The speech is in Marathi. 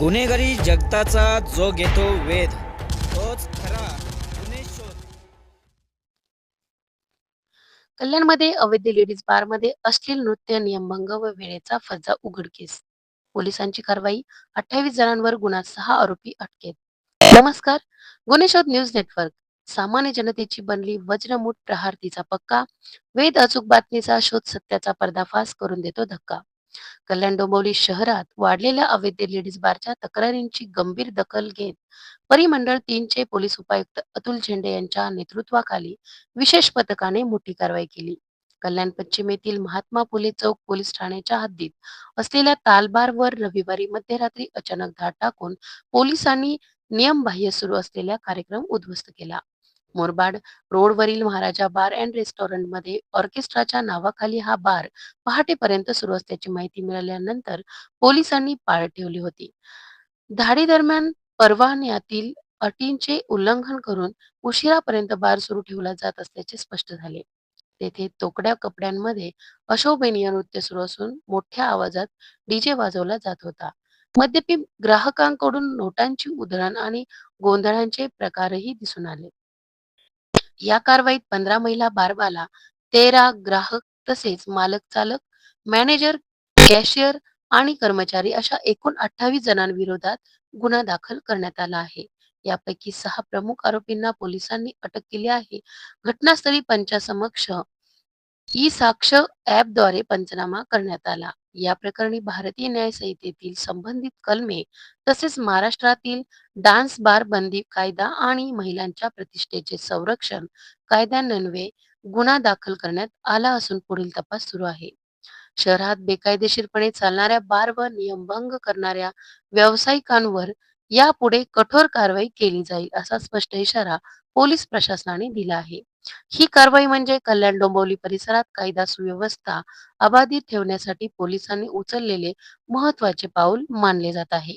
गुन्हेगारी जगताचा जो घेतो वेध तोच खरा गुन्हे शोध. कल्याणमध्ये अवैध लेडीज बारमध्ये अश्लील नृत्य नियमभंग व वेळेचा फज्जा उघडकीस पोलिसांची कारवाई अठ्ठावीस जणांवर गुन्हा सहा आरोपी अटकेत. नमस्कार गुन्हे शोध न्यूज नेटवर्क. सामान्य जनतेची बनली वज्रमूठ प्रहार तिचा पक्का. वेद अचूक बातमीचा शोध सत्याचा पर्दाफाश करून देतो धक्का. कल्याण डोंबिवली शहरात वाढलेल्या अवैध लेडीज बारच्या तक्रारींची गंभीर दखल घेत परिमंडळ तीनचे पोलीस उपायुक्त अतुल झेंडे यांच्या नेतृत्वाखाली विशेष पथकाने मोठी कारवाई केली. कल्याण पश्चिमेतील महात्मा फुले चौक पोलीस ठाण्याच्या हद्दीत असलेल्या तालबारवर रविवारी मध्यरात्री अचानक धाड टाकून पोलिसांनी नियमबाह्य सुरू असलेला कार्यक्रम उद्ध्वस्त केला. मोरबाड रोडवरील महाराजा बार अँड रेस्टॉरंटमध्ये ऑर्केस्ट्राच्या नावाखाली हा बार पहाटेपर्यंत सुरू असल्याची माहिती मिळाल्यानंतर पोलिसांनी पाळ ठेवली होती. धाडी दरम्यान परवान्यातील अटींचे उल्लंघन करून उशिरापर्यंत बार सुरू ठेवला जात असल्याचे स्पष्ट झाले. तेथे तोकड्या कपड्यांमध्ये अशोभनीय नृत्य सुरू असून मोठ्या आवाजात डीजे वाजवला जात होता. मद्यपी ग्राहकांकडून नोटांची उधळण आणि गोंधळांचे प्रकारही दिसून आले. या कारवाईत पंधरा महिला बारबाला तेरा ग्राहक तसेच मालक चालक मॅनेजर कॅशियर आणि कर्मचारी अशा एकूण अठ्ठावीस जणांविरोधात गुन्हा दाखल करण्यात आला आहे. यापैकी सहा प्रमुख आरोपींना पोलिसांनी अटक केली आहे. घटनास्थळी पंचासमक्ष ई साक्ष ऍपद्वारे पंचनामा करण्यात आला. या प्रकरणी भारतीय न्याय संहितेतील संबंधित कलमे तसेच महाराष्ट्रातील डान्स बार बंदी कायदा आणि महिलांच्या प्रतिष्ठेचे संरक्षण कायद्यान्वये गुन्हा दाखल करण्यात आला असून पुढील तपास सुरू आहे. शहरात बेकायदेशीरपणे चालणाऱ्या बार व नियमभंग करणाऱ्या व्यावसायिकांवर यापुढे कठोर कारवाई केली जाईल असा स्पष्ट इशारा पोलीस प्रशासनाने दिला आहे. ही कारवाई म्हणजे कल्याण डोंबिवली परिसरात कायदा सुव्यवस्था अबाधित ठेवण्यासाठी पोलिसांनी उचललेले महत्त्वाचे पाऊल मानले जात आहे.